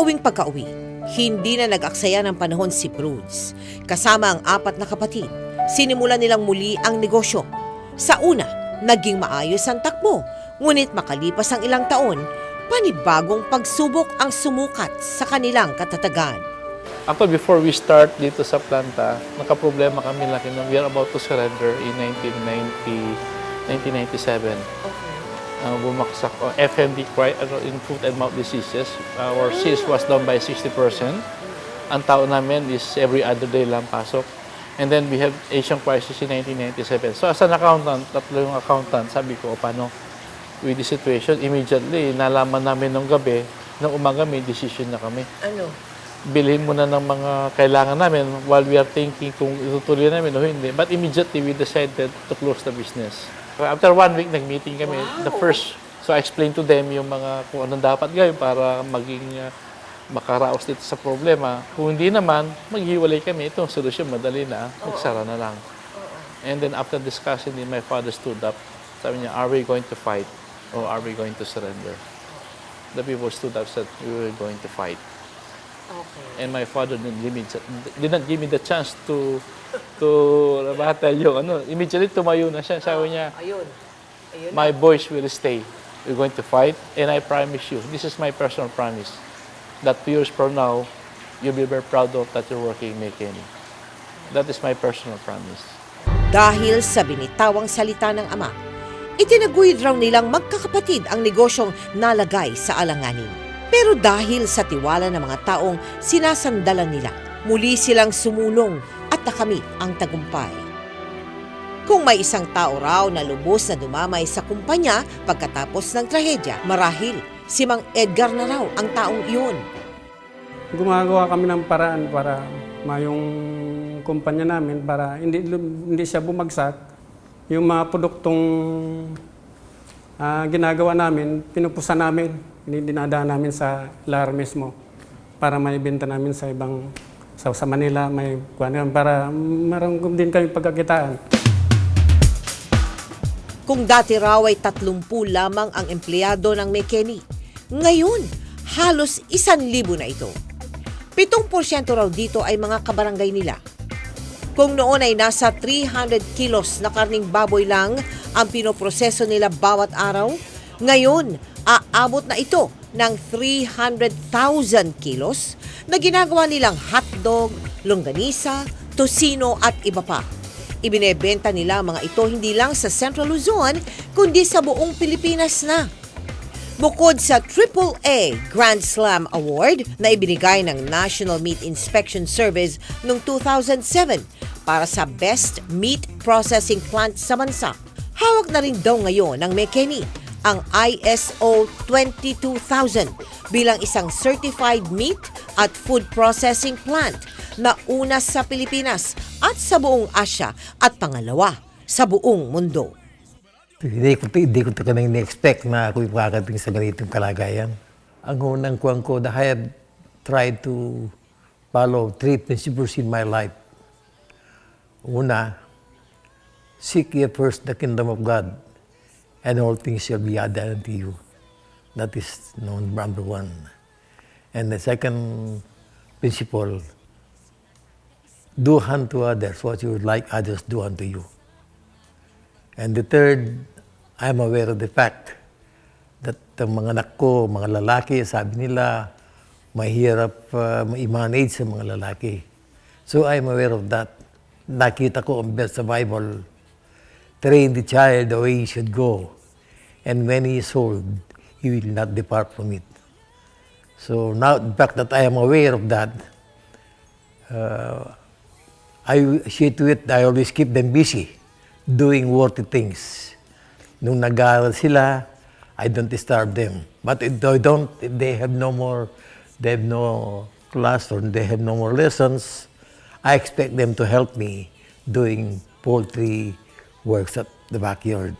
Sa uwing pagka-uwi, hindi na nag-aksaya ng panahon si Bruce. Kasama ang apat na kapatid, sinimulan nilang muli ang negosyo. Sa una, naging maayos ang takbo, ngunit makalipas ang ilang taon, panibagong pagsubok ang sumukat sa kanilang katatagan. Actually, before we start dito sa planta, nakaproblema kami laki nung we are about to surrender in 1990, 1997. Uh, bumaksak uh, FMD, cri- ano, in foot and mouth diseases. Our sales was down by 60%. Ang tao namin is every other day lang pasok. And then we have Asian crisis in 1997. So as an accountant, tatlo yung accountant, sabi ko, "O, paano with the situation? Immediately, nalaman namin nung gabi, nung umaga may decision na kami Ano? bilhin muna ng mga kailangan namin while we are thinking kung itutuloy namin o hindi. But immediately, we decided to close the business. After one week, nag-meeting kami. The first, so I explained to them yung mga kung anong dapat gawin para maging uh, makaraos dito sa problema. Kung hindi naman, maghiwalay kami. Ito, solusyon, madali na. Magsara na lang. And then after discussing it, my father stood up. Sabi niya, are we going to fight or are we going to surrender? The people stood up said, we were going to fight Okay. and my father didn't give me didn't give me the chance to to battle yung ano immediately tumayo na siya sabi niya Ayun. Ayun. my boys will stay we're going to fight and I promise you this is my personal promise that two years from now you'll be very proud of that you're working in Makeni that is my personal promise Dahil sa binitawang salita ng ama, itinaguyod raw nilang magkakapatid ang negosyong nalagay sa alanganin. Pero dahil sa tiwala ng mga taong sinasandalan nila, muli silang sumulong at nakamit ang tagumpay. Kung may isang tao raw na lubos na dumamay sa kumpanya pagkatapos ng trahedya, marahil si Mang Edgar na raw ang taong iyon. Gumagawa kami ng paraan para mayong kumpanya namin para hindi hindi siya bumagsak. Yung mga produktong ah, ginagawa namin, pinupusa namin, dinadaan namin sa LAR mismo para may benta namin sa ibang sa, sa Manila, may kuwan para marang din kami pagkakitaan. Kung dati raw ay 30 lamang ang empleyado ng Mekeni, ngayon halos 1,000 na ito. 7% raw dito ay mga kabarangay nila. Kung noon ay nasa 300 kilos na karning baboy lang ang pinoproseso nila bawat araw, ngayon aabot na ito ng 300,000 kilos na ginagawa nilang hotdog, longganisa, tosino at iba pa. Ibinebenta nila mga ito hindi lang sa Central Luzon, kundi sa buong Pilipinas na. Bukod sa AAA Grand Slam Award na ibinigay ng National Meat Inspection Service noong 2007 para sa Best Meat Processing Plant sa bansa, hawak na rin daw ngayon ng Mekeni ang ISO 22000 bilang isang certified meat at food processing plant na una sa Pilipinas at sa buong Asya at pangalawa sa buong mundo. Hindi ko, hindi ko talaga na-expect na ako'y makakating sa ganitong kalagayan. Ang unang kuwang ko, that I have tried to follow three principles in my life. Una, seek ye first the kingdom of God, and all things shall be added unto you. That is known number one. And the second principle, do unto others what you would like others do unto you. And the third, I'm aware of the fact that ang mga anak ko, mga lalaki, sabi nila, mahirap uh, ma-manage sa mga lalaki. So I'm aware of that. Nakita ko ang best sa Bible, train the child the way he should go. And when he is old, he will not depart from it. So now, the fact that I am aware of that, uh, I see to it, I always keep them busy doing worthy things. Nung nag-aaral sila, I don't disturb them. But if they don't, if they have no more, they have no class or they have no more lessons, I expect them to help me doing poultry works at the backyard.